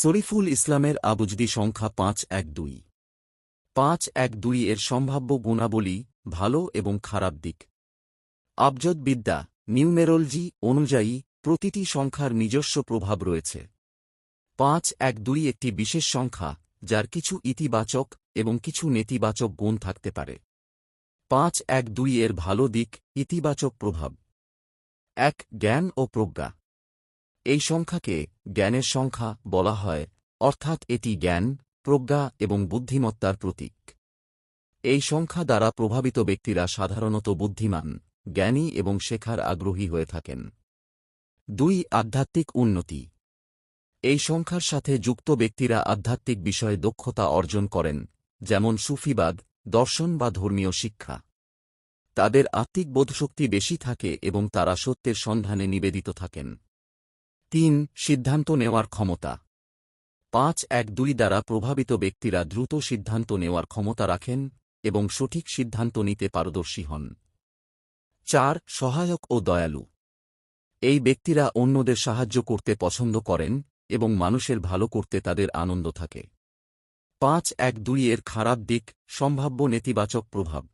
শরীফুল ইসলামের আবুজদি সংখ্যা পাঁচ এক দুই। পাঁচ এক দুই এর সম্ভাব্য গুণাবলী ভালো এবং খারাপ দিক। আবজদ বিদ্যা নিউমেরোলজি অনুযায়ী প্রতিটি সংখ্যার নিজস্ব প্রভাব রয়েছে। পাঁচ এক দুই একটি বিশেষ সংখ্যা, যার কিছু ইতিবাচক এবং কিছু নেতিবাচক গুণ থাকতে পারে। পাঁচ এক দুই এর ভালো দিক ইতিবাচক প্রভাব। এক, জ্ঞান ও প্রজ্ঞা। এই সংখ্যাকে জ্ঞানের সংখ্যা বলা হয়, অর্থাৎ এটি জ্ঞান, প্রজ্ঞা এবং বুদ্ধিমত্তার প্রতীক। এই সংখ্যা দ্বারা প্রভাবিত ব্যক্তিরা সাধারণত বুদ্ধিমান, জ্ঞানী এবং শেখার আগ্রহী হয়ে থাকেন। দুই, আধ্যাত্মিক উন্নতি। এই সংখ্যার সাথে যুক্ত ব্যক্তিরা আধ্যাত্মিক বিষয়ে দক্ষতা অর্জন করেন, যেমন সুফিবাদ, দর্শন বা ধর্মীয় শিক্ষা। তাদের আত্মিক বোধশক্তি বেশি থাকে এবং তারা সত্যের সন্ধানে নিবেদিত থাকেন। তিন, সিদ্ধান্ত নেওয়ার ক্ষমতা। পাঁচ, এক, দুই দ্বারা প্রভাবিত ব্যক্তিরা দ্রুত সিদ্ধান্ত নেওয়ার ক্ষমতা রাখেন এবং সঠিক সিদ্ধান্ত নিতে পারদর্শী হন। চার, সহায়ক ও দয়ালু। এই ব্যক্তিরা অন্যদের সাহায্য করতে পছন্দ করেন এবং মানুষের ভালো করতে তাদের আনন্দ থাকে। পাঁচ, এক, দুই এর খারাপ দিক, সম্ভাব্য নেতিবাচক প্রভাব।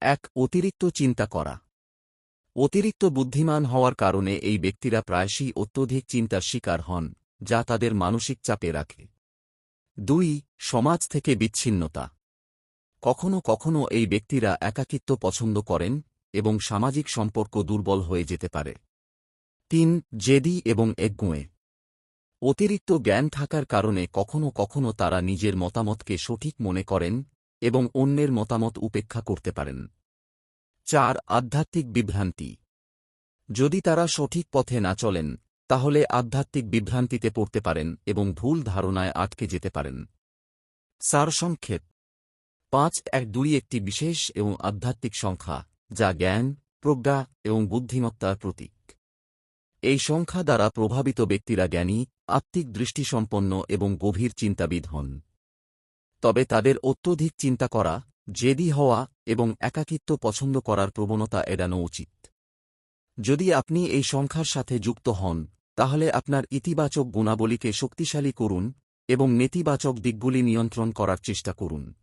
এক, অতিরিক্ত চিন্তা করা। অতিরিক্ত বুদ্ধিমান হওয়ার কারণে এই ব্যক্তিরা প্রায়শই অত্যধিক চিন্তার শিকার হন, যা তাদের মানসিক চাপে রাখে। দুই, সমাজ থেকে বিচ্ছিন্নতা। কখনও কখনও এই ব্যক্তিরা একাকিত্ব পছন্দ করেন এবং সামাজিক সম্পর্ক দুর্বল হয়ে যেতে পারে। তিন, জেদি এবং একগুঁয়ে। অতিরিক্ত জ্ঞান থাকার কারণে কখনও কখনও তারা নিজের মতামতকে সঠিক মনে করেন এবং অন্যের মতামত উপেক্ষা করতে পারেন। চার আধ্যাত্মিক বিভ্রান্তি। যদি তারা সঠিক পথে না চলেন, তাহলে আধ্যাত্মিক বিভ্রান্তিতে পড়তে পারেন এবং ভুল ধারণায় আটকে যেতে পারেন। সারসংক্ষেপ পাঁচ এক দুই একটি বিশেষ এবং আধ্যাত্মিক সংখ্যা, যা জ্ঞান, প্রজ্ঞা এবং বুদ্ধিমত্তার প্রতীক। এই সংখ্যা দ্বারা প্রভাবিত ব্যক্তিরা জ্ঞানী, আত্মিক দৃষ্টিসম্পন্ন এবং গভীর চিন্তাবিদ হন। তবে তাদের অত্যধিক চিন্তা করা জেদি হওয়া এবং একাকিত্ব পছন্দ করার প্রবণতা এড়ানো উচিত। যদি আপনি এই সংখ্যার সাথে যুক্ত হন, তাহলে আপনার ইতিবাচক গুণাবলীকে শক্তিশালী করুন এবং নেতিবাচক দিকগুলি নিয়ন্ত্রণ করার চেষ্টা করুন।